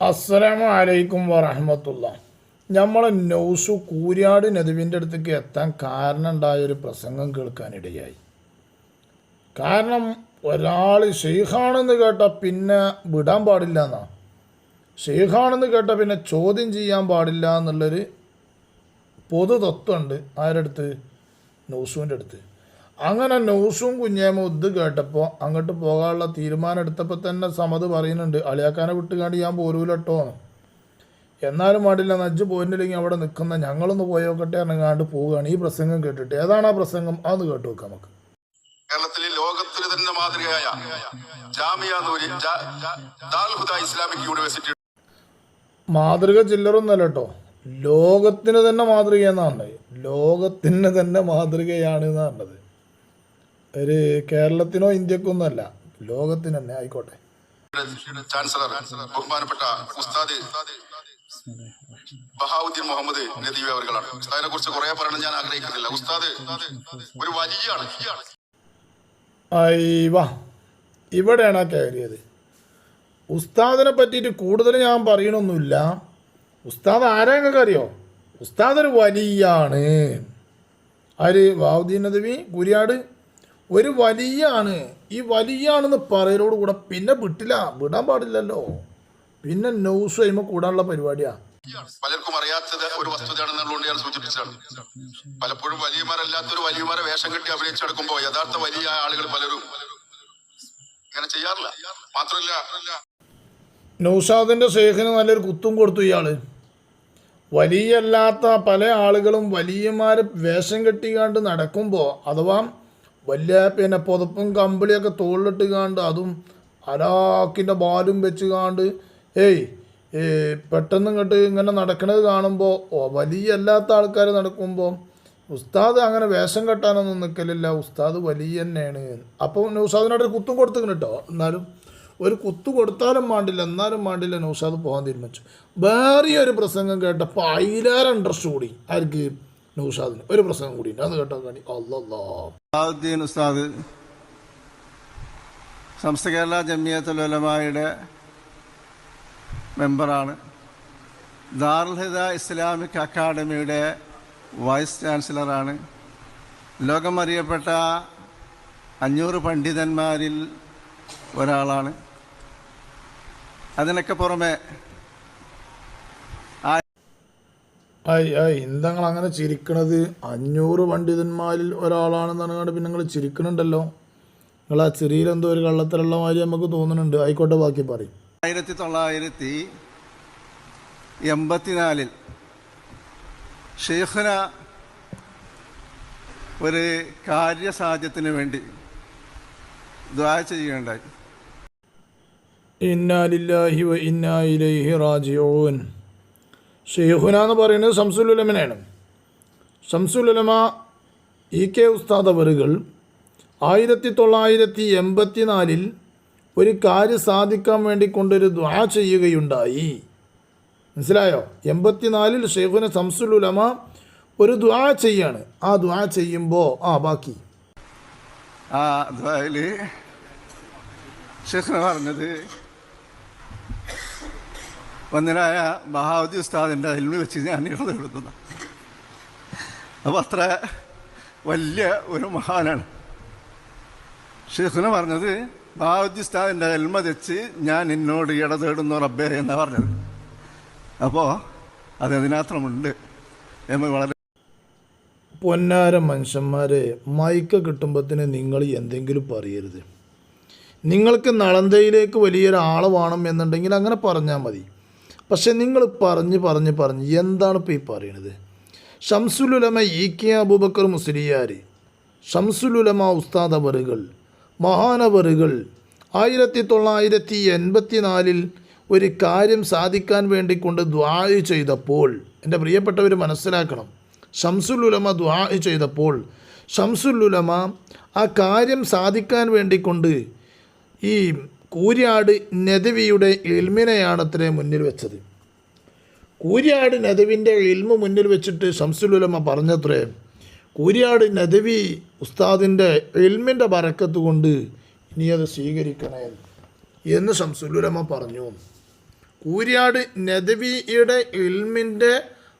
അസ്സലാമു അലൈക്കും വറഹമത്തുള്ള. നമ്മൾ നൗസു കൂരിയാട് നദുവിന്റെ അടുത്തേക്ക് എത്താൻ കാരണം ഉണ്ടായ ഒരു പ്രസംഗം കേൾക്കാനിടയായി. കാരണം ഒരാൾ ഷെയ്ഖാണെന്ന് കേട്ട പിന്നെ വിടാൻ പാടില്ല എന്നാ. ഷെയ്ഖാണെന്ന് കേട്ട പിന്നെ ചോദ്യം ചെയ്യാൻ പാടില്ല എന്നുള്ളൊരു പൊതു തത്വമുണ്ട് ആരുടെ അടുത്ത്? നൗസുവിന്റെ അടുത്ത്. അങ്ങനെ നൗസും കുഞ്ഞേമ ഉദ് കേട്ടപ്പോൾ അങ്ങോട്ട് പോകാനുള്ള തീരുമാനം എടുത്തപ്പോൾ തന്നെ സമത് പറയുന്നുണ്ട് അളിയാക്കാനെ വിട്ടുകാണ്ട് ഞാൻ പോരൂലട്ടോ. എന്ന് എന്നാലും പാടില്ല നജ്ജ് പോയിട്ടില്ലെങ്കിൽ അവിടെ നിൽക്കുന്ന ഞങ്ങളൊന്ന് പോയോക്കട്ടെ ഇറങ്ങാണ്ട് പോവുകയാണ്. ഈ പ്രസംഗം കേട്ടിട്ട് ഏതാണ് ആ പ്രസംഗം? അതൊന്ന് കേട്ടു നോക്കാം നമുക്ക്. കേരളത്തിലെ ലോകത്തിന് തന്നെ മാതൃകയായ ജാമിയ ഇസ്ലാമിക് യൂണിവേഴ്സിറ്റി മാതൃക ചില്ലറൊന്നല്ല കേട്ടോ ലോകത്തിന് തന്നെ മാതൃകയെന്നാണ് ലോകത്തിന് തന്നെ മാതൃകയാണ് എന്നാണ് പറഞ്ഞത്. ഒരു കേരളത്തിനോ ഇന്ത്യക്കോ ഇന്ത്യക്കൊന്നുമല്ല ലോകത്തിന് തന്നെ ആയിക്കോട്ടെ. ചാൻസലർ ബഹുമാനപ്പെട്ട ഉസ്താദ് ബഹാവുദ്ദീൻ മുഹമ്മദ് നദീവി അവർകളാണ് ഉസ്താദിനെ കുറിച്ച് കുറെ പറയണം ഞാൻ ആഗ്രഹിക്കുന്നില്ല. ഉസ്താദ് ഒരു വലിയാണ്. അയ്യവ ഇവിടെയാണ് കയറിയത്. ഉസ്താദിനെ പറ്റിയിട്ട് കൂടുതൽ ഞാൻ പറയണമൊന്നുമില്ല ഉസ്താദ് ആരാ നിങ്ങൾക്ക് അറിയോ? ഉസ്താദ് ഒരു വലിയാണ്. ആര്? വാവുദ്ദീൻ നദവി കുരിയാട്? ഒരു വലിയാണ്. ഈ വലിയാണെന്ന് പറയലോട് കൂടെ പിന്നെ വിട്ടില്ല. വിടാൻ പാടില്ലല്ലോ. പിന്നെ ന്യൂസ് കഴിയുമ്പോൾ കൂടാനുള്ള പരിപാടിയാ. പലർക്കും അറിയാത്തത് ഒരു വസ്തുതയാണെന്നുള്ളതുകൊണ്ട് ഞാൻ സൂചിപ്പിച്ചതാണ്. പലപ്പോഴും വലിയമാരല്ലാത്തൊരു വലിയമാരെ വേഷം കെട്ടി അഭിനയിച്ചെടുക്കുമ്പോ യഥാർത്ഥ വലിയ ആളുകൾ പലരും ഇങ്ങനെ ചെയ്യാറില്ല. മാത്രമല്ല നൗസാദിന്റെ ഷെയ്ഖിന് നല്ലൊരു കുത്തും കൊടുത്തു ഇയാൾ. വലിയല്ലാത്ത പല ആളുകളും വലിയമാരെ വേഷം കെട്ടിക്കാണ്ട് നടക്കുമ്പോൾ അഥവാ വലിയ പിന്നെ പുതപ്പും കമ്പിളിയൊക്കെ തോളിലിട്ട് കാണ്ട് അതും അരാക്കിന്റെ ബാലും വെച്ച് കാണ്ട് ഏയ് പെട്ടെന്ന് ഇങ്ങോട്ട് ഇങ്ങനെ നടക്കണത് കാണുമ്പോൾ വലിയ അല്ലാത്ത ആൾക്കാർ നടക്കുമ്പോൾ ഉസ്താദ് അങ്ങനെ വേഷം കെട്ടാനൊന്നും നിൽക്കലില്ല ഉസ്താദ് വലിയ തന്നെയാണ്. അപ്പോൾ ഉസ്താദിനോട് കുത്തും കൊടുത്തു കേട്ടോ എന്നാലും ഒരു കുത്തു കൊടുത്താലും മാണ്ടില്ല എന്നാലും മാണ്ടില്ല നൗഷാദ് പോകാൻ തീരുമാനിച്ചു. വേറെ ഒരു പ്രസംഗം കേട്ടപ്പോൾ അതിലേറെ ഇൻട്രസ്റ്റ് കൂടി. ആർക്ക്? നൗഷാദിന്. ഒരു പ്രശ്നം കൂടി ഉണ്ട്. അത് കേട്ടോ കാണി. അല്ലല്ലോ സലാഹുദ്ദീൻ ഉസ്താദ് സംസ്ഥ കേരള ജമിയത്തുൽ ഉലമായുടെ മെമ്പറാണ്. ദാറുൽ ഹിദ ഇസ്ലാമിക് അക്കാഡമിയുടെ വൈസ് ചാൻസലറാണ്. ലോകമറിയപ്പെട്ട അഞ്ഞൂറ് പണ്ഡിതന്മാരിൽ ഒരാളാണ്. അതിനൊക്കെ പുറമെ ഐ ഐ എന്താ നിങ്ങൾ അങ്ങനെ ചിരിക്കണത് അഞ്ഞൂറ് പണ്ഡിതന്മാരിൽ ഒരാളാണെന്ന് പറഞ്ഞാൽ പിന്നെ നിങ്ങൾ ചിരിക്കണുണ്ടല്ലോ. നിങ്ങൾ ആ ചിരിയിൽ എന്തോ ഒരു കള്ളത്തിലുള്ള മാതിരി നമുക്ക് തോന്നുന്നുണ്ട്. ആയിക്കോട്ടെ ബാക്കി പറയും. ആയിരത്തി തൊള്ളായിരത്തി എൺപത്തിനാലിൽ ഷെയ്ഖന ഒരു കാര്യസാധ്യത്തിന് വേണ്ടി ദ്വാ ചെയ്യുകയുണ്ടായി. ഇന്നാലില്ലാഹി വ ഇന്നാ ഇലൈഹി റാജിഊൻ. ഷെയ്ഖുന എന്ന് പറയുന്നത് ശംസുലുലമനാണ് ശംസുലുലമ ഇ കെ ഉസ്താദ് അവറുകൾ ആയിരത്തി തൊള്ളായിരത്തി എൺപത്തി നാലിൽ ഒരു കാര്യം സാധിക്കാൻ വേണ്ടി കൊണ്ടൊരു ദ്വാ ചെയ്യുകയുണ്ടായി. മനസ്സിലായോ? എൺപത്തിനാലിൽ ഷെയ്ഖുന ശംസുലുലമ ഒരു ദ്വാ ചെയ്യാണ്. ആ ദ്വാ ചെയ്യുമ്പോൾ ആ ബാക്കി. ആ ദ്വായിൽ ഷെയ്ഖന പറഞ്ഞത് ഒന്നിനായ ബഹാവതി ഉസ്താദിന്റെ നിന്ന് വെച്ച് ഞാൻ ഇവിടെ എഴുതുന്ന അപ്പോൾ അത്ര വലിയ ഒരു മഹാനാണ്. ഷെയ്ഖുന പറഞ്ഞത് ബഹാവതി ഉസ്താദിന്റെ അൽമ വെച്ച് ഞാൻ എന്നോട് ഇടതേടുന്നു റബ്ബേ എന്നാണ് പറഞ്ഞത്. അപ്പോൾ അത് അതിനകത്രമുണ്ട് എന്ന് വളരെ പൊന്നാര മനുഷ്യന്മാരെ മയക്ക കിട്ടുമ്പത്തിന് നിങ്ങൾ എന്തെങ്കിലും പറയരുത്. നിങ്ങൾക്ക് നളന്തയിലേക്ക് വലിയൊരാൾ വേണം എന്നുണ്ടെങ്കിൽ അങ്ങനെ പറഞ്ഞാൽ മതി. പക്ഷെ നിങ്ങൾ പറഞ്ഞ് പറഞ്ഞ് പറഞ്ഞ് എന്താണ് ഇപ്പോൾ ഈ പറയണത് ഷംസുലുലമ ഇ കെ അബൂബക്കർ മുസ്ലിയാർ ഷംസുലുലമ ഉസ്താദ് അവറുകൾ മഹാനവറുകൾ ആയിരത്തി തൊള്ളായിരത്തി എൺപത്തി നാലിൽ ഒരു കാര്യം സാധിക്കാൻ വേണ്ടി കൊണ്ട് ദ്വാ ചെയ്തപ്പോൾ എന്റെ പ്രിയപ്പെട്ടവർ മനസ്സിലാക്കണം ഷംസുലുലമ ദ്വാ ചെയ്തപ്പോൾ ഷംസുലുലമ ആ കാര്യം സാധിക്കാൻ വേണ്ടി കൊണ്ട് ഈ കൂര്യാട് നദവിയുടെ എൽമിനെയാണ് അത്രേ മുന്നിൽ വെച്ചത്. കൂര്യാട് നദവിന്റെ ഇൽമ മുന്നിൽ വെച്ചിട്ട് ശംസുലുലമ്മ പറഞ്ഞത്രേ കൂര്യാട് നദവി ഉസ്താദിന്റെ ഇൽമിന്റെ ബറക്കത്ത് കൊണ്ട് ഇനി അത് സ്വീകരിക്കണേ എന്ന് ശംസുലുലമ്മ പറഞ്ഞു. കൂര്യാട് നദവിയുടെ ഇൽമിന്റെ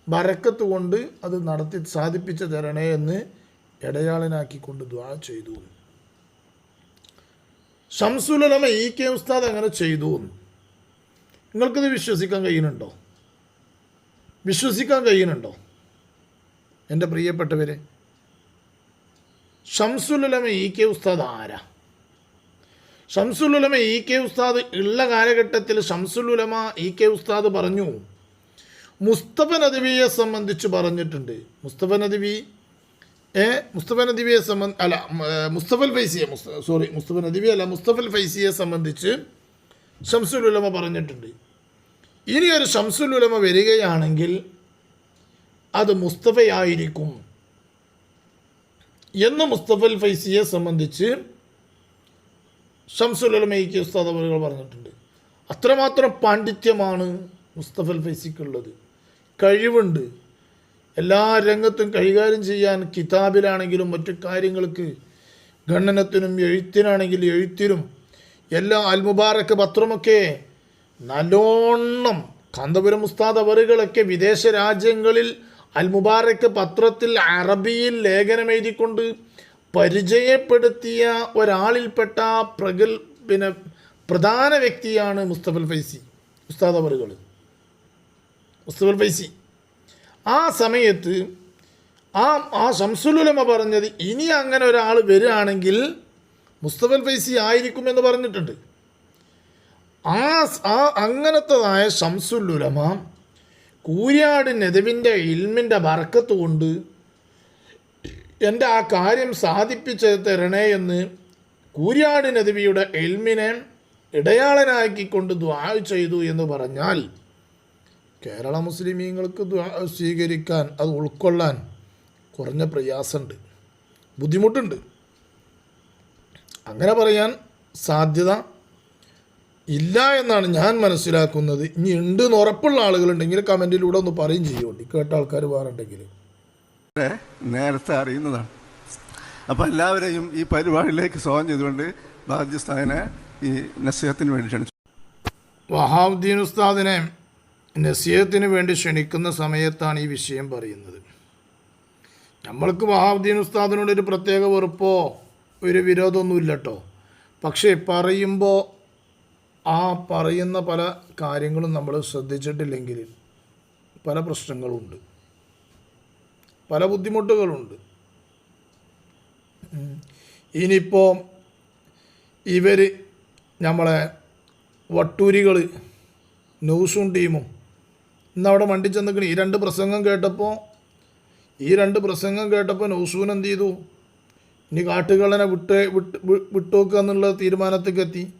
ബറക്കത്ത് കൊണ്ട് അത് നടത്തി സാധിപ്പിച്ചു തരണേ എന്ന് ഇടയാളനാക്കിക്കൊണ്ട് ദ്വാ ചെയ്തു. ഷംസുലമ ഇ കെ ഉസ്താദ് അങ്ങനെ ചെയ്തു എന്ന്. നിങ്ങൾക്കിത് വിശ്വസിക്കാൻ കഴിയുന്നുണ്ടോ? വിശ്വസിക്കാൻ കഴിയുന്നുണ്ടോ? എന്റെ പ്രിയപ്പെട്ടവരെ ഷംസുലമ ഇ കെ ഉസ്താദ് ആരാ? ഷംസുലുലമ ഇ കെ ഉസ്താദ് ഉള്ള കാലഘട്ടത്തിൽ ഷംസുലുലമ ഇ കെ ഉസ്താദ് പറഞ്ഞു മുസ്തഫ നദവിയെ സംബന്ധിച്ച് പറഞ്ഞിട്ടുണ്ട്. മുസ്തഫ നദവി മുസ്തഫ നദിബിയെ സംബന്ധ അല്ല മുസ്തഫൽ ഫൈസിയെ സോറി മുസ്തഫ നദിബി അല്ല മുസ്തഫൽ ഫൈസിയെ സംബന്ധിച്ച് ഷംസുൽ ഉലമ പറഞ്ഞിട്ടുണ്ട്. ഇനി ഒരു ഷംസുൽ ഉലമ വരികയാണെങ്കിൽ അത് മുസ്തഫയായിരിക്കും. എന്ന് മുസ്തഫൽ ഫൈസിയെ സംബന്ധിച്ച് ഷംസുലമയ്ക്ക് ഉസ്താദ് അവറുകൾ പറഞ്ഞിട്ടുണ്ട്. അത്രമാത്രം പാണ്ഡിത്യമാണ് മുസ്തഫൽ ഫൈസിക്കുള്ളത് കഴിവുണ്ട്. എല്ലാ രംഗത്തും കൈകാര്യം ചെയ്യാൻ കിതാബിലാണെങ്കിലും മറ്റു കാര്യങ്ങൾക്ക് ഗണ്ണനത്തിനും എഴുത്തിനാണെങ്കിലും എഴുത്തിനും എല്ലാ അൽമുബാറക്ക് പത്രമൊക്കെ നല്ലോണം കാന്തപുരം ഉസ്താദ് അവറുകളൊക്കെ വിദേശ രാജ്യങ്ങളിൽ അൽമുബാറക്ക് പത്രത്തിൽ അറബിയിൽ ലേഖനം എഴുതിക്കൊണ്ട് പരിചയപ്പെടുത്തിയ ഒരാളിൽപ്പെട്ട പ്രഗൽ പിന്നെ പ്രധാന വ്യക്തിയാണ് മുസ്തഫൽ ഫൈസി ഉസ്താദ് അവറുകൾ. മുസ്തഫൽ ഫൈസി. ആ സമയത്ത് ആ ആ ശംസുലുലമ പറഞ്ഞത് ഇനി അങ്ങനെ ഒരാൾ വരികയാണെങ്കിൽ മുസ്തഫൽ ഫൈസി ആയിരിക്കുമെന്ന് പറഞ്ഞിട്ടുണ്ട്. ആ ആ അങ്ങനത്തതായ ശംസുലുലമ കൂരിയാട് നെതുവിന്റെ ഇൽമിന്റെ വറക്കത്ത് കൊണ്ട് എന്റെ ആ കാര്യം സാധിപ്പിച്ച് തരണേ എന്ന് കൂരിയാട് നദവിയുടെ എൽമിനെ ഇടയാളനാക്കിക്കൊണ്ട് ദ്വാ ചെയ്തു എന്ന് പറഞ്ഞാൽ കേരള മുസ്ലിമീങ്ങൾക്ക് സ്വീകരിക്കാൻ അത് ഉൾക്കൊള്ളാൻ കുറഞ്ഞ പ്രയാസമുണ്ട് ബുദ്ധിമുട്ടുണ്ട്. അങ്ങനെ പറയാൻ സാധ്യത ഇല്ല എന്നാണ് ഞാൻ മനസ്സിലാക്കുന്നത്. ഇനി ഉണ്ട് എന്ന് ഉറപ്പുള്ള ആളുകളുണ്ടെങ്കിൽ കമന്റിലൂടെ ഒന്ന് പറയും ചെയ്യുമോ കേട്ട ആൾക്കാർ വേറുണ്ടെങ്കിൽ. നേരത്തെ അറിയുന്നതാണ്. അപ്പോൾ എല്ലാവരെയും ഈ പരിപാടിയിലേക്ക് സ്വാഗതം ചെയ്തുകൊണ്ട് ബാധ്യസ്ഥാനെ ഈ നസീഹത്തിന് വേണ്ടി ക്ഷണിച്ചു. വഹാബുദ്ദീൻ ഉസ്താദിനെ നസീഹത്തിന് വേണ്ടി ക്ഷണിക്കുന്ന സമയത്താണ് ഈ വിഷയം പറയുന്നത്. നമ്മൾക്ക് വഹാബുദ്ദീൻ ഉസ്താദിനോട് ഒരു പ്രത്യേക വെറുപ്പോ ഒരു വിരോധമൊന്നുമില്ല കേട്ടോ പക്ഷേ പറയുമ്പോൾ ആ പറയുന്ന പല കാര്യങ്ങളും നമ്മൾ ശ്രദ്ധിച്ചിട്ടില്ലെങ്കിൽ പല പ്രശ്നങ്ങളുണ്ട്. പല ബുദ്ധിമുട്ടുകളുണ്ട്. ഇനിയിപ്പോൾ ഇവർ നമ്മളെ വട്ടൂരികൾ ന്യൂസും ടീമും ഇന്നവിടെ വണ്ടി ചെന്നിക്കണി. ഈ രണ്ട് പ്രസംഗം കേട്ടപ്പോൾ ഈ രണ്ട് പ്രസംഗം കേട്ടപ്പോൾ നൗസൂൻ എന്ത് ചെയ്തു? ഇനി കാട്ടുകളനെ വിട്ട് വിട്ട് വിട്ടുവെക്കുക എന്നുള്ള തീരുമാനത്തേക്ക് എത്തി.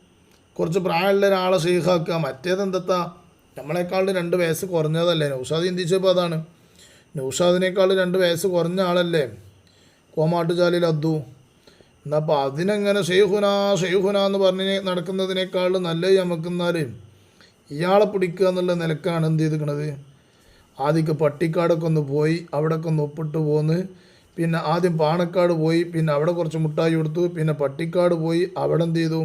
കുറച്ച് പ്രായമുള്ള ഒരാളെ ഷെയ്ഖാക്കുക എന്തെത്താ? നമ്മളെക്കാളും രണ്ട് വയസ്സ് കുറഞ്ഞതല്ലേ? നൗഷാദ് ചിന്തിച്ചപ്പോൾ അതാണ്. നൗഷാദിനേക്കാൾ രണ്ട് വയസ്സ് കുറഞ്ഞ ആളല്ലേ? കോമാട്ടുചാലിൽ അദ്ദു. എന്നപ്പോൾ അതിനെങ്ങനെ ഷെയ്ഹുന ഷെയ്ഹുന എന്ന് പറഞ്ഞ് നടക്കുന്നതിനേക്കാൾ നല്ലത് നമുക്കെന്നാൽ ഇയാളെ പിടിക്കുക എന്നുള്ള നിലക്കാണ് എന്ത് ചെയ്തിരിക്കണത്? ആദ്യമൊക്കെ പട്ടിക്കാടൊക്കെ ഒന്ന് പോയി അവിടെയൊക്കെ ഒന്ന് ഒപ്പിട്ട് പോന്ന്. പിന്നെ ആദ്യം പാണക്കാട് പോയി പിന്നെ അവിടെ കുറച്ച് മുട്ടായി കൊടുത്തു. പിന്നെ പട്ടിക്കാട് പോയി അവിടെ എന്ത് ചെയ്തു?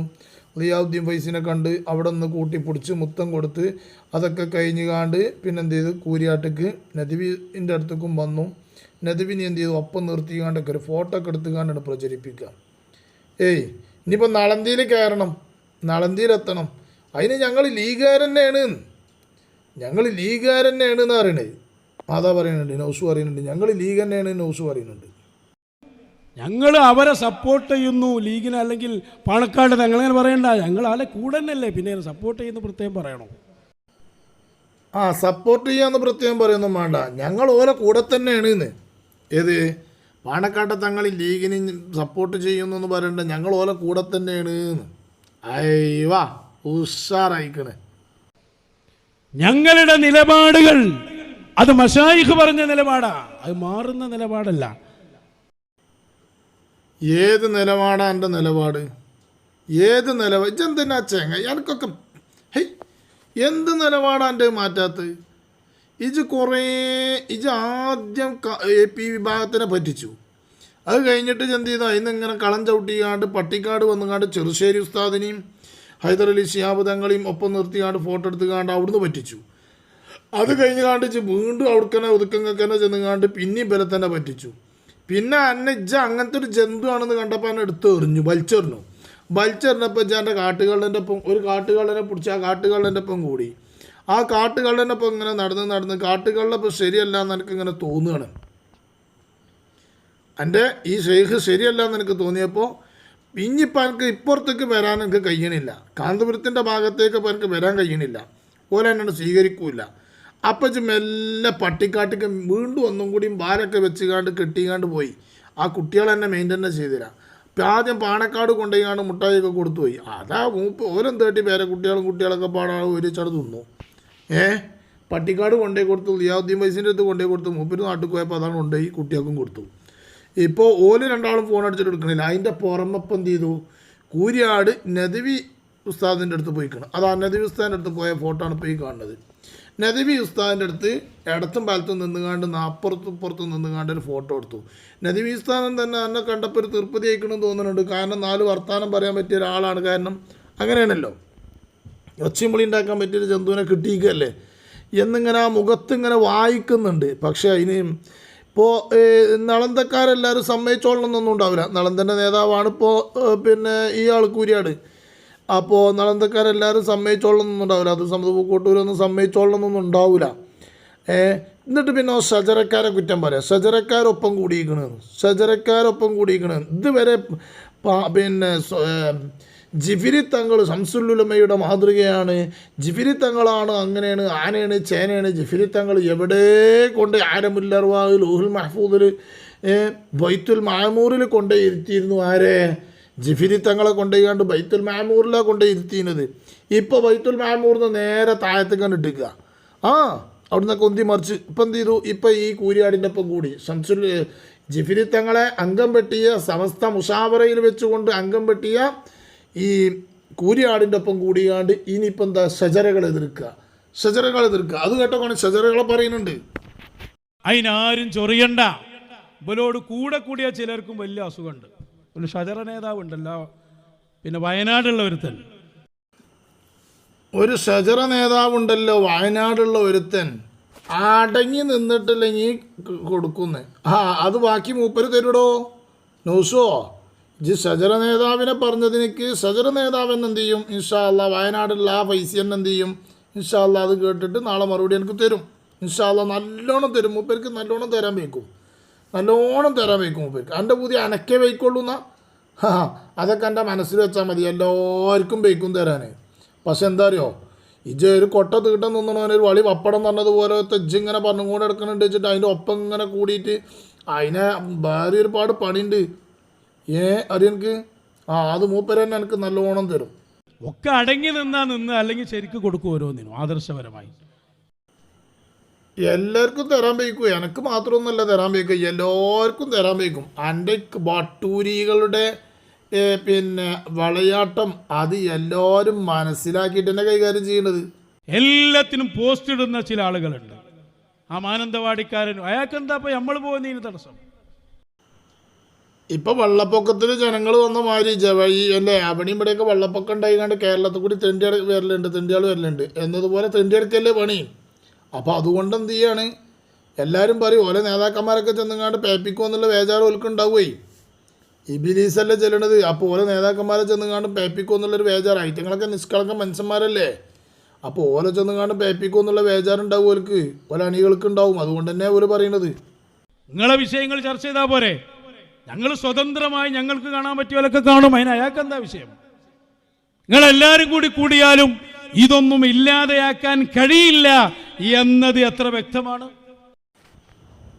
റിയാവുദ്ദീൻ ഫൈസിനെ കണ്ട് അവിടെ ഒന്ന് കൂട്ടി പിടിച്ച് മുത്തം കൊടുത്ത് അതൊക്കെ കഴിഞ്ഞ് കാണ്ട് പിന്നെ എന്ത് ചെയ്തു? കൂരിയാട്ടക്ക് നദിവിന്റെ അടുത്തേക്കും വന്നു. നദിവിനെ എന്ത് ചെയ്തു? ഒപ്പം നിർത്തി കാണ്ടൊക്കെ ഒരു ഫോട്ടോ ഒക്കെ എടുത്ത് കാണ്ടാണ് പ്രചരിപ്പിക്കുക. ഏയ് ഇനിയിപ്പോൾ നളന്തിയിൽ കയറണം. നളന്തിയിലെത്തണം അതിന് ഞങ്ങൾ ലീഗുകാർ തന്നെയാണ് ഞങ്ങൾ ലീഗുകാർ തന്നെയാണ് എന്ന് പറയണത് മാതാ പറയുന്നുണ്ട് നൗസ് പറയുന്നുണ്ട് ഞങ്ങൾ ലീഗ് തന്നെയാണ് നൗസ് പറയുന്നുണ്ട്. ഞങ്ങൾ അവരെ സപ്പോർട്ട് ചെയ്യുന്നു ലീഗിനെ അല്ലെങ്കിൽ പാണക്കാട് ഞങ്ങളങ്ങനെ പറയണ്ട. ഞങ്ങൾ ആളെ കൂടെ തന്നെയല്ലേ പിന്നെ സപ്പോർട്ട് ചെയ്യുന്ന പ്രത്യേകം പറയണോ? ആ സപ്പോർട്ട് ചെയ്യാന്ന് പ്രത്യേകം പറയൊന്നും വേണ്ട. ഞങ്ങൾ ഓരോ കൂടെ തന്നെയാണ് എന്ന്. ഏത്? പാണക്കാട്ടെ തങ്ങൾ ഈ ലീഗിന് സപ്പോർട്ട് ചെയ്യുന്നു എന്ന് പറയണ്ട. ഞങ്ങൾ ഓരോ കൂടെ തന്നെയാണ് എന്ന്. അയ്യവാ ഉഷാറായിക്കണേ ഞങ്ങളുടെ നിലപാടുകൾ അത് മഷായിഖ് പറഞ്ഞ നിലപാടാ. അത് മാറുന്ന നിലപാടല്ല. ഏത് നിലപാടാ എന്റെ നിലപാട്? ഏത് നിലപാട് ഇജെന്തിനാ ചേങ്ങ? എനിക്കൊക്കെ ഹെയ് എന്ത് നിലപാടാ എന്റെ മാറ്റാത്തത്? ഇജ് കുറേ ഇജ് ആദ്യം എ പി വിഭാഗത്തിനെ പറ്റിച്ചു. അത് കഴിഞ്ഞിട്ട് എന്ത് ചെയ്തു? അതിന് ഇങ്ങനെ കളം ചവിട്ടിക്കാണ്ട് പട്ടിക്കാട് വന്നുകാണ്ട് ചെറുശ്ശേരി ഉസ്താദിനെയും ഹൈദരലി ശിഹാബ് തങ്ങളെയും ഒപ്പം നിർത്തിയാണ്ട് ഫോട്ടോ എടുത്ത് എടുത്തുകാണ്ട് അവിടുന്ന് പറ്റിച്ചു. അത് കഴിഞ്ഞ് കാണ്ടിച്ച് വീണ്ടും അവിടുക്കനെ ഒതുക്കങ്ങനെ ചെന്നുകാണ്ട് പിന്നെയും ബല തന്നെ പറ്റിച്ചു. പിന്നെ അന്നെ അങ്ങനത്തെ ഒരു ജന്തുവാണെന്ന് കണ്ടപ്പോൾ എന്നെ എടുത്തെറിഞ്ഞു വലിച്ചെറിഞ്ഞു. വലിച്ചെറിഞ്ഞപ്പോൾ ഇജ്ജ എന്റെ കാട്ടുകള്ളന്റെ ഒപ്പം ഒരു കാട്ടുകള്ളനെ പിടിച്ച് ആ കാട്ടുകള്ളന്റെ ഒപ്പം കൂടി. ആ കാട്ടുകള്ളന്റെ ഒപ്പം ഇങ്ങനെ നടന്ന് നടന്ന് കാട്ടുകള്ളപ്പം ശരിയല്ല എന്ന് എനിക്ക് ഇങ്ങനെ തോന്നുകയാണ്. എന്റെ ഈ ഷെയ്ഖ് ശരിയല്ല എന്ന് എനിക്ക് തോന്നിയപ്പോൾ ഇനിയിപ്പോൾ ഇപ്പുറത്തേക്ക് വരാൻ എനിക്ക് കഴിയണില്ല. കാന്തപുരത്തിന്റെ ഭാഗത്തേക്ക് ഇപ്പോൾ വരാൻ കഴിയണില്ല. ഓല എന്നോട് സ്വീകരിക്കൂല. അപ്പം ഇജ്ജ് മെല്ലെ പട്ടിക്കാട്ടിക്ക് വീണ്ടും ഒന്നും കൂടിയും ബാരൊക്കെ വെച്ചുകാണ്ട് കെട്ടിക്കാണ്ട് പോയി. ആ കുട്ടികൾ എന്നെ മെയിന്റെനൻസ് ചെയ്തുതരാം. അപ്പം ആദ്യം പാണക്കാട് കൊണ്ടുപോയിക്കാണ്ട് മുട്ടായിയൊക്കെ കൊടുത്തു പോയി അതാ മൂപ്പ് ഓരോ തേട്ടി പേരെ കുട്ടികളും കുട്ടികളൊക്കെ പാടാൾ ഒരു ചട തിന്നു. ഏ? പട്ടിക്കാട് കൊണ്ടുപോയി കൊടുത്തു ലിയാവുദ്ദീൻ വൈസിന്റെ അടുത്ത് കൊണ്ടുപോയി കൊടുത്തു മൂപ്പര് നാട്ടിൽ പോയപ്പോൾ അതാണ് കൊണ്ടുപോയി കുട്ടികൾക്കും കൊടുത്തു. ഇപ്പോൾ ഓൽ രണ്ടാളും ഫോൺ അടിച്ചിട്ട് എടുക്കണില്ല. അതിന്റെ പുറമപ്പം എന്ത് ചെയ്തു? കൂരിയാട് നദവി ഉസ്താദിന്റെ അടുത്ത് പോയിക്കണം. അതാ നദവി ഉസ്താദിന്റെ അടുത്ത് പോയ ഫോട്ടോ ആണ് പോയി കാണുന്നത്. നദവി ഉസ്താദിന്റെ അടുത്ത് ഇടത്തും പാലത്തും നിന്നുകാണ്ട് നാപ്പുറത്തും പുറത്തും നിന്നുകാണ്ട് ഒരു ഫോട്ടോ എടുത്തു. നദവി ഉസ്താദൻ തന്നെ എന്നെ കണ്ടപ്പോൾ ഒരു തീർപ്പതി അയക്കണമെന്ന് തോന്നുന്നുണ്ട്. കാരണം നാല് വർത്തമാനം പറയാൻ പറ്റിയ ഒരാളാണ്. കാരണം അങ്ങനെയാണല്ലോ. ഒച്ചയും ഉണ്ടാക്കാൻ പറ്റിയൊരു ജന്തുവിനെ കിട്ടിയിക്കല്ലേ എന്നിങ്ങനെ ആ മുഖത്ത് ഇങ്ങനെ വായിക്കുന്നുണ്ട്. പക്ഷേ അതിന് ഇപ്പോൾ നളന്തക്കാരെല്ലാവരും സമ്മതിച്ചോളണമെന്നൊന്നും ഉണ്ടാവില്ല. നളന്തന്റെ നേതാവാണ് ഇപ്പോൾ പിന്നെ ഈ ആൾ കൂരിയാട്. അപ്പോൾ നളന്തക്കാരെല്ലാവരും സമ്മതിച്ചോളണമെന്നൊന്നും ഉണ്ടാവില്ല. അത് സമൂഹക്കൂട്ടൂരൊന്നും സമ്മതിച്ചോളണമെന്നൊന്നും ഉണ്ടാവില്ല എന്നിട്ട് പിന്നെ ഷജരക്കാരെ കുറ്റം പറയാം. ഷജരക്കാരൊപ്പം കൂടിയിരിക്കണ്. ഷജരക്കാരൊപ്പം കൂടിയിരിക്കണ്. ഇതുവരെ പിന്നെ ജിഫിരി തങ്ങൾ സംസുല്ലുലമയുടെ മാതൃകയാണ്. ജിഫിരി തങ്ങളാണ് അങ്ങനെയാണ് ആനയാണ് ചേനയാണ്. ജിഫിരി തങ്ങൾ എവിടെ കൊണ്ട് ആരമുല്ലർവാഹ് ഊഹുൽ മഹഫൂദിൽ ബൈത്തുൽ മാമൂറിൽ കൊണ്ടേ ഇരുത്തിയിരുന്നു? ആരെ? ജിഫിരി തങ്ങളെ കൊണ്ടുപോയിക്കാണ്ട് ബൈത്തുൽ മാമൂറിലാണ് കൊണ്ടേ ഇരുത്തിയിരുന്നത്. ഇപ്പോൾ ബൈത്തുൽ മാമൂറിന്ന് നേരെ താഴത്തേക്കാണ് ഇട്ടിക്കുക. ആ അവിടുന്ന് കൊന്തി മറിച്ച് ഇപ്പം എന്ത് ചെയ്തു? ഇപ്പം ഈ കൂരിയാടിന്റെ ഒപ്പം കൂടി ശംസുൽ ജിഫിരി തങ്ങളെ അംഗം വെട്ടിയ സമസ്ത മുഷാവറയിൽ വെച്ചുകൊണ്ട് അംഗം വെട്ടിയ ഈ കൂരിയാടിന്റെ ഒപ്പം കൂടിയാണ്ട് ഇനിയിപ്പം എന്താ ഷജറകൾ എതിർക്കുക? ഷജറകൾ എതിർക്കുക. അത് കേട്ടോക്കാണ് ഷജറകളെ പറയുന്നുണ്ട്. അതിനാരും ചൊറിയണ്ട. ഇവരോട് കൂടെ കൂടിയ ചിലർക്കും വലിയ അസുഖമുണ്ട് ഒരു ഷജറ നേതാവ് ഉണ്ടല്ലോ പിന്നെ വയനാടുള്ള ഒരുത്തൻ ഒരു ഷജറ നേതാവുണ്ടല്ലോ വയനാടുള്ള ഒരുത്തൻ അടങ്ങി നിന്നിട്ടില്ലെങ്കിൽ കൊടുക്കുന്നേ. ആ അത് ബാക്കി മൂപ്പര് തരുടോ? ന്യൂസോ ജി സജറ നേതാവിനെ പറഞ്ഞതിനേക്ക് സജറ നേതാവ് എന്ന് എന്ത് ചെയ്യും? ഇൻഷാ അല്ലാ വയനാടുള്ള ആ പൈസ തന്നെ എന്ത് ചെയ്യും? ഇൻഷാ അല്ലാ അത് കേട്ടിട്ട് നാളെ മറുപടി എനിക്ക് തരും. ഇൻഷാ അല്ലാ നല്ലോണം തരും. മൂപ്പർക്ക് നല്ലോണം തരാൻ വയ്ക്കും. നല്ലോണം തരാൻ വയ്ക്കും മൂപ്പേർക്ക്. എന്റെ പുതിയ അനക്കേ വയ്ക്കുള്ളൂ എന്നാ. ഹാ അതൊക്കെ എന്റെ മനസ്സിൽ വെച്ചാൽ മതി. എല്ലാവർക്കും വയ്ക്കും തരാൻ പക്ഷെ എന്താ അറിയോ? ഇജ് ഒരു കൊട്ട തീട്ടം ഒരു വളി വപ്പടം പറഞ്ഞതുപോലെ തെജ് ഇങ്ങനെ പറഞ്ഞും കൂടെ എടുക്കണുണ്ട് വെച്ചിട്ട് അതിന്റെ ഒപ്പം ഇങ്ങനെ കൂടിയിട്ട് അതിനെ വേറെ ഒരുപാട് പണിയുണ്ട്. ഏ അത് എനിക്ക്? ആ അത് മൂപ്പര് തന്നെ എനിക്ക് നല്ലോണം തരും. ഒക്കെ അടങ്ങി നിന്നാ നിന്ന് അല്ലെങ്കിൽ ശരിക്ക് കൊടുക്കും ഓരോന്നിനും ആദർശപരമായി. എല്ലാവർക്കും തരാൻ വയ്ക്കും. എനിക്ക് മാത്രമൊന്നുമല്ല തരാൻ വയ്ക്കും. എല്ലാവർക്കും തരാൻ വയ്ക്കും. എന്റെ ബട്ടൂരികളുടെ പിന്നെ വളയാട്ടം അത് എല്ലാവരും മനസ്സിലാക്കിയിട്ട് തന്നെ കൈകാര്യം ചെയ്യണത്. എല്ലാത്തിനും പോസ്റ്റ് ഇടുന്ന ചില ആളുകളുണ്ട്. ആ മാനന്തവാടിക്കാരൻ അയാൾക്ക് എന്താ ഇപ്പൊ നമ്മൾ പോകുന്നതിന് തടസ്സം? ഇപ്പൊ വെള്ളപ്പൊക്കത്തിൽ ജനങ്ങൾ വന്ന മാതിരി ജവഴി അല്ലേ? അവിടെയും ഇവിടെയൊക്കെ വെള്ളപ്പൊക്കം ഉണ്ടായിക്കാണ്ട് കേരളത്തിൽ കൂടി തെണ്ടിയാൾ വരലുണ്ട് തെണ്ടിയാൾ വരലുണ്ട്. എന്നതുപോലെ തെണ്ടിയെടുക്കല്ലേ പണി? അപ്പോൾ അതുകൊണ്ട് എന്ത് ചെയ്യാണ്? എല്ലാവരും പറയും ഓരോ നേതാക്കന്മാരൊക്കെ ചെന്നുങ്ങാണ്ട് പേപ്പിക്കോ എന്നുള്ള വേചാരം ഓൽക്കുണ്ടാവുകയെ ഈ ബിലീസല്ലേ ചെല്ലണത്. അപ്പോൾ ഓരോ നേതാക്കന്മാരെ ചെന്നുങ്ങാണ്ട് പേപ്പിക്കോ എന്നുള്ളൊരു വേചാരം ഐറ്റങ്ങളൊക്കെ നിഷ്കളങ്ക മനുഷ്യന്മാരല്ലേ? അപ്പോൾ ഓരോ ചെന്നുങ്ങാണ്ട് പേപ്പിക്കോ എന്നുള്ള വേചാരം ഉണ്ടാവും ഓൽക്ക്. ഓല അണികൾക്ക് ഉണ്ടാവും. അതുകൊണ്ട് തന്നെ അവർ പറയണത്. നിങ്ങളെ വിഷയങ്ങൾ ചർച്ച ചെയ്താൽ പോരെ? ഞങ്ങൾ സ്വതന്ത്രമായി ഞങ്ങൾക്ക് കാണാൻ പറ്റിയവരൊക്കെ കാണും. അതിന് അയാൾക്ക് എന്താ വിഷയം? നിങ്ങളെല്ലാവരും കൂടി കൂടിയാലും ഇതൊന്നും ഇല്ലാതെയാക്കാൻ കഴിയില്ല എന്നത് എത്ര വ്യക്തമാണ്?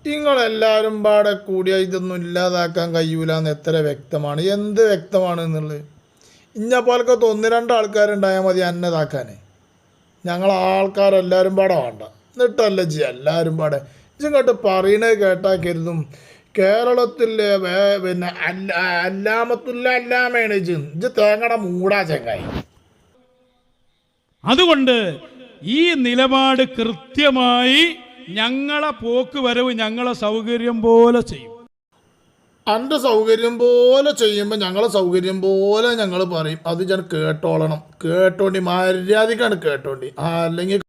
നിങ്ങളെല്ലാവരും പാടെ കൂടിയ ഇതൊന്നും ഇല്ലാതാക്കാൻ കഴിയൂല എന്ന് എത്ര വ്യക്തമാണ്? എന്ത് വ്യക്തമാണ് എന്നുള്ളത്? ഇഞ്ഞ പോലൊക്കെ ഒന്ന് രണ്ട് ആൾക്കാരുണ്ടായാൽ മതി അന്നതാക്കാൻ ഞങ്ങൾ ആൾക്കാരെല്ലാവരും പാടെ വേണ്ട. എന്നിട്ടല്ല ജി എല്ലാവരും പാടെ. ഇങ്ങോട്ട് പറയണേ കേട്ടാ കരുതും. കേരളത്തിലെ വേ പിന്നെ അല്ല അല്ലാമത്തുല്ല അല്ലാമയാണ് ഇത്. തേങ്ങയുടെ മൂടാ ചെങ്ങായി. അതുകൊണ്ട് ഈ നിലപാട് കൃത്യമായി ഞങ്ങളെ പോക്ക് വരവ് ഞങ്ങളെ സൗകര്യം പോലെ ചെയ്യും. എന്റെ സൗകര്യം പോലെ ചെയ്യുമ്പോൾ ഞങ്ങളെ സൗകര്യം പോലെ ഞങ്ങൾ പറയും. അത് ഞാൻ കേട്ടോളണം. കേട്ടോണ്ടി മര്യാദക്കാണ് കേട്ടോണ്ടി. അല്ലെങ്കിൽ